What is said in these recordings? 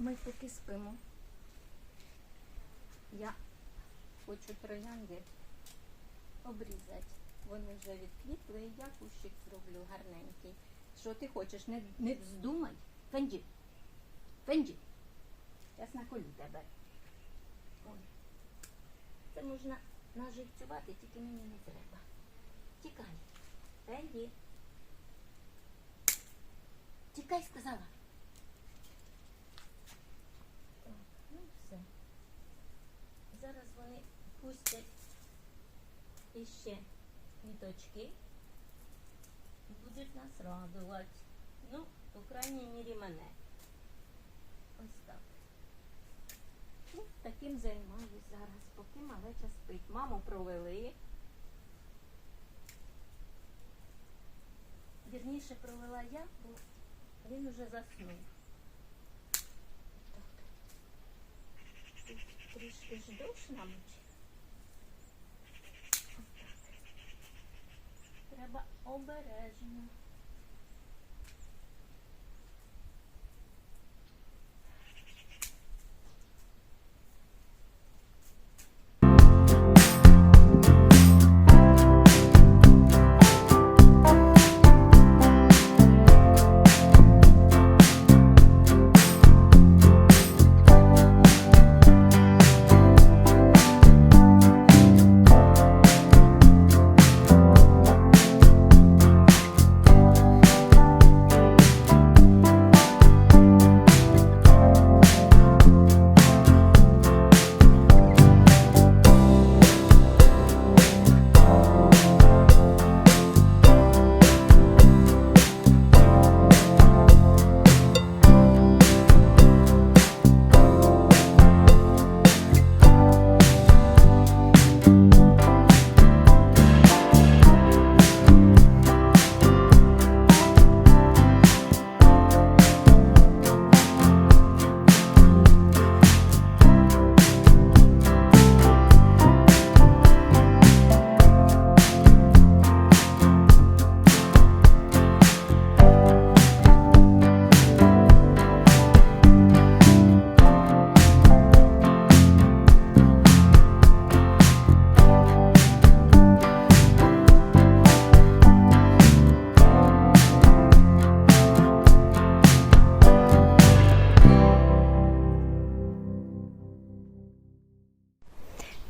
Ми поки спимо. Я хочу троянди обрізати. Вони вже відквітли, і я кущик зроблю гарненький. Що ти хочеш? Не, не вздумай. Фенді. Фенді. Я наколю тебе. Ой. Це можна наживцювати, тільки мені не треба. Тікай. Фенді. Тікай, сказала. Так, ну все. Зараз вони пустять іще квіточки і будуть нас радувати. Ну, по крайній мірі мене. Ось так. Ну, таким займаюсь зараз, поки малеча спить. Маму провели. Вірніше провела я, бо він уже заснув. Так. Трішки ж дощ намочив. Треба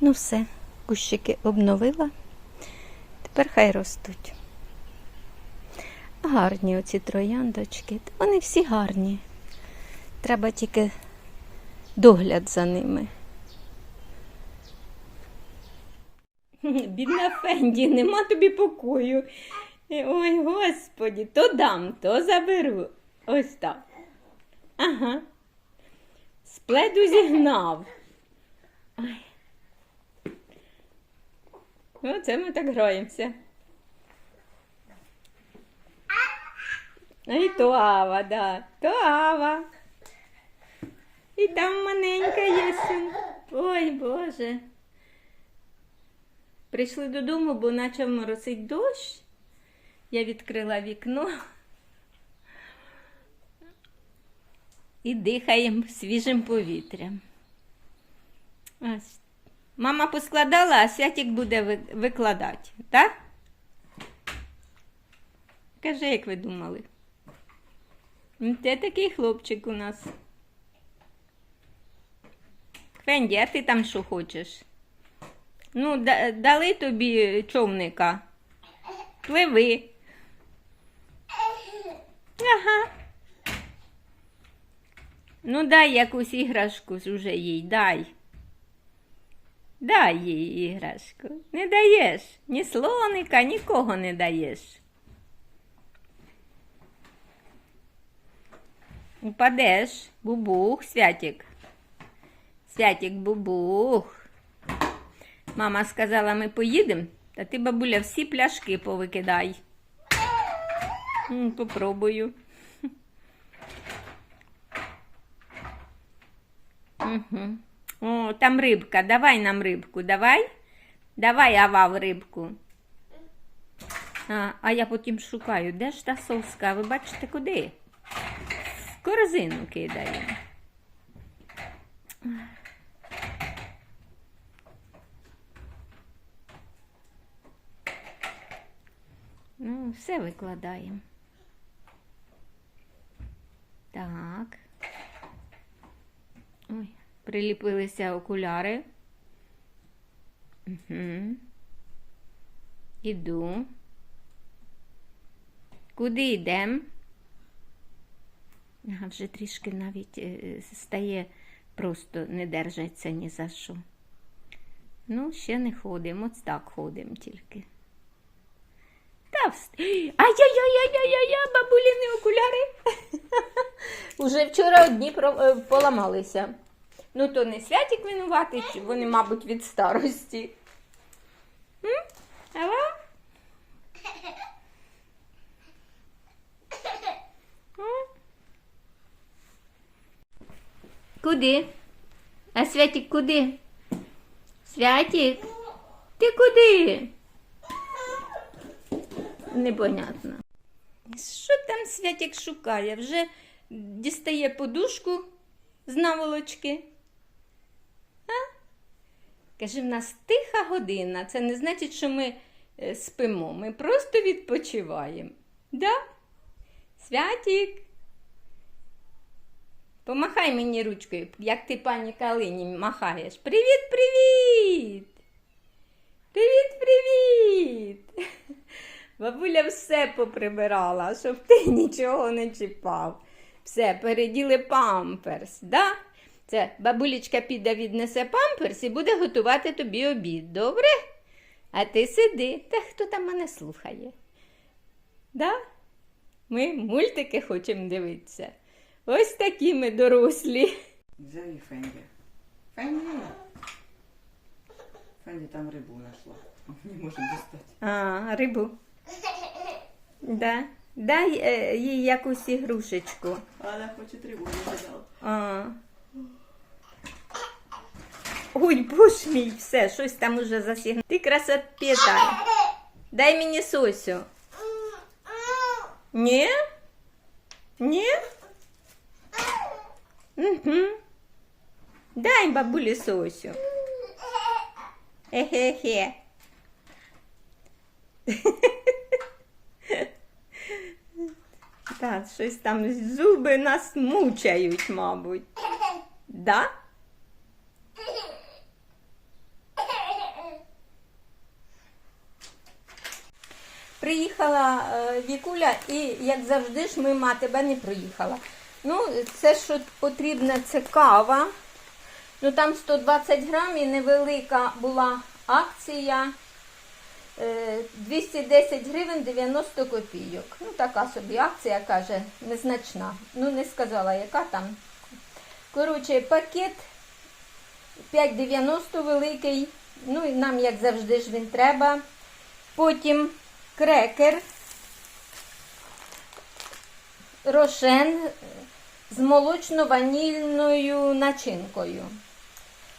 Ну все, кущики обновила. Тепер хай ростуть. Гарні оці трояндочки. Вони всі гарні. Треба тільки догляд за ними. Бідна Фенді, нема тобі покою. Ой, господі, то дам, то заберу. Ось так. Ага. Спледу зігнав. Ой. Оце ми так граємося. А і то Ава, да. То Ава. І там маленька є. Ой, Боже. Прийшли додому, бо почав моросить дощ. Я відкрила вікно. І дихаємо свіжим повітрям. Ось. Мама поскладала, а святик буде викладати, так? Кажи, як ви думали. Це такий хлопчик у нас. Фенді, а ти там що хочеш? Ну, да- дали тобі човника. Пливи. Ага. Ну, дай якусь іграшку вже їй, дай. Дай їй іграшку. Не даєш. Ні слоника, нікого не даєш. Упадеш. Бубух, святик. Святик, бубух. Мама сказала, ми поїдемо, та ти, бабуля, всі пляшки повикидай. Попробую. Угу. О, там рибка. Давай нам рибку, давай. Давай, авав рибку. А, а я потім шукаю, де ж та соска? Ви бачите куди? В корзину кидаю. Ну, все викладаємо. Так. Приліпилися окуляри. Угу. Іду. Куди йдемо? Ага, вже трішки навіть е, стає просто не держаться ні за що. Ну, ще не ходимо, от так ходимо тільки. Та вс... Ай-яй-яй-яй-яй-яй, бабуліни окуляри. Уже вчора одні е, поламалися. Ну, то не святік винуватий, чи вони, мабуть, від старості. М? Куди? А Святік куди? Святік? Ти куди? Непонятно. Що там Святік шукає? Вже дістає подушку з наволочки. Каже, в нас тиха година. Це не значить, що ми е, спимо. Ми просто відпочиваємо. Да? Святік. Помахай мені ручкою, як ти пані Калині махаєш. Привіт, привіт! Привіт, привіт! Бабуля все поприбирала, щоб ти нічого не чіпав. Все, переділи памперс, да? Це бабулечка піде віднесе памперс і буде готувати тобі обід, добре? А ти сиди, та хто там мене слухає? Да? Ми мультики хочемо дивитися. Ось такі ми дорослі. Зови Фенді. Фенді. Фенді там рибу знайшла. Не може достати. А, рибу. Да. Дай е, їй якусь ігрушечку. А вона хоче рибу, не дала. А. Ой, боже мій, все, щось там уже засігнув. Ти красотпєта. Дай мені сосю. Ні? Ні? Угу. Дай бабулі сосю. Хе-хе-хе. Так, щось там зуби нас мучають, мабуть. Да? Приїхала е, Вікуля, і як завжди ж мимо тебе не приїхала. Ну, це що потрібно, це кава. Ну там 120 грам і невелика була акція. Е, 210 гривень 90 копійок. Ну, така собі акція, каже, незначна. Ну, не сказала, яка там. Коротше, пакет 5,90 великий. Ну, і нам, як завжди, ж він треба. Потім крекер, рошен з молочно-ванільною начинкою.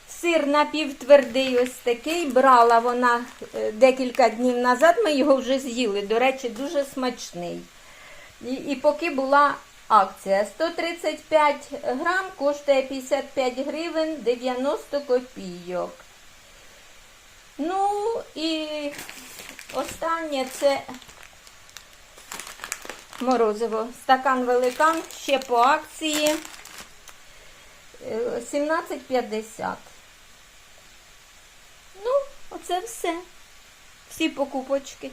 Сир напівтвердий ось такий. Брала вона е, декілька днів назад. Ми його вже з'їли. До речі, дуже смачний. І, і поки була акція 135 грам коштує 55 гривень 90 копійок. Ну і останнє це морозиво. Стакан великан ще по акції е, 17,50. Ну, оце все. Всі покупочки.